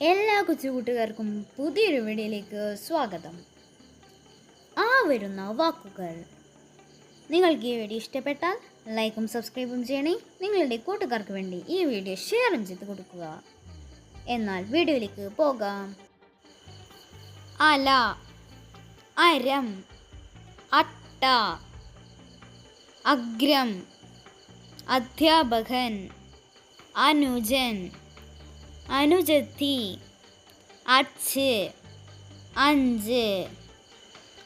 എല്ലാ കൊച്ചുകൂട്ടുകാർക്കും പുതിയൊരു വീഡിയോയിലേക്ക് സ്വാഗതം. ആ വരുന്ന വാക്കുകൾ. നിങ്ങൾക്ക് ഈ വീഡിയോ ഇഷ്ടപ്പെട്ടാൽ ലൈക്കും സബ്സ്ക്രൈബും ചെയ്യണേ. നിങ്ങളുടെ കൂട്ടുകാർക്ക് വേണ്ടി ഈ വീഡിയോ ഷെയറും ചെയ്ത് കൊടുക്കുക. എന്നാൽ വീഡിയോയിലേക്ക് പോകാം. അല അരം അട്ട അഗ്രം അധ്യാപകൻ അനുജൻ அனுஜத்தி அச்சு அஞ்சு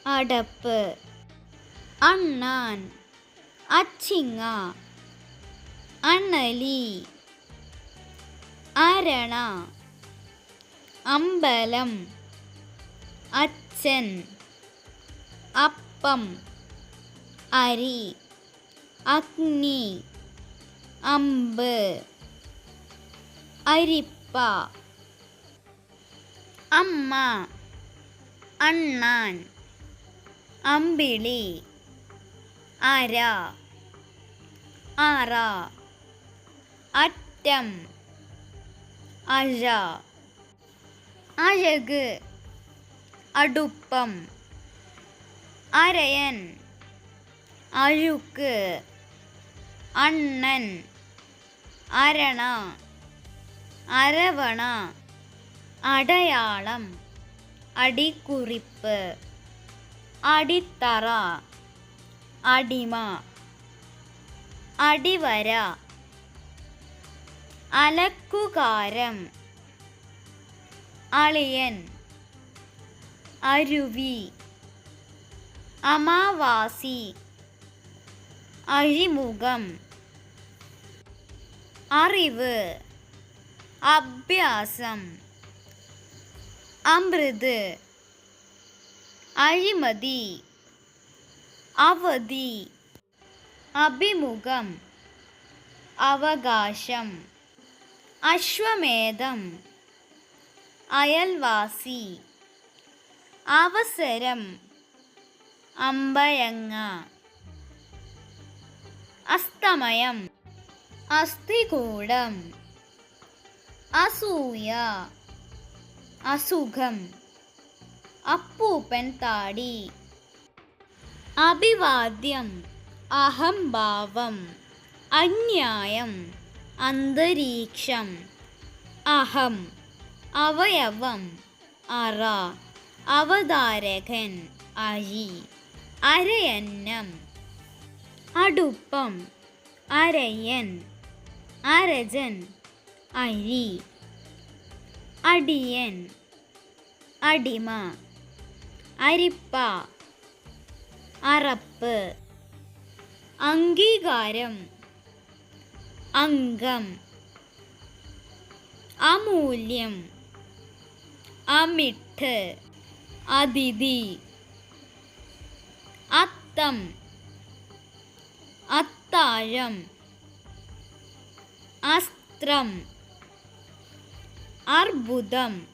அடப்பு அண்ணான் அச்சிங்கா அண்ணலி அரணா அம்பலம் அச்சன் அப்பம் அரி அக்னி அம்பு அரிப்பு. അരിപ്പ അമ്മ അണ്ണാൻ അമ്പിളി അര അറ അറ്റം അഴ അഴക് അടുപ്പം അരയൻ അഴുക്ക് അണ്ണൻ അരണ அரவணா. அடையாளம். அடிக்குறிப்பு. அடித்தரா. அடிமா. அடிவர. அலக்குகாரம். அளியன் அருவி. அமாவாசி. அழிமுகம். அறிவு. അഭ്യാസം. അമൃത്. അഴിമതി. അവധി. അഭിമുഖം. അവകാശം. അശ്വമേധം. അയൽവാസി. അവസരം. അമ്പയങ്ങ. അസ്തമയം. അസ്ഥികൂടം. അസൂയ അസുഖം അപ്പൂപ്പൻ താടി അഭിവാദ്യം അഹംഭാവം അന്യായം അന്തരീക്ഷം അഹം അവയവം അറ അവതാരകൻ അഴി അരയന്നം അടുപ്പം അരയൻ അരജൻ അരി അടിയൻ അടിമ അരിപ്പ അറപ്പ് അംഗീകാരം അംഗം അമൂല്യം അമിട്ട് അതിഥി അത്തം അത്താഴം അസ്ത്രം അർബുദം.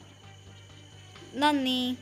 നന്ദി.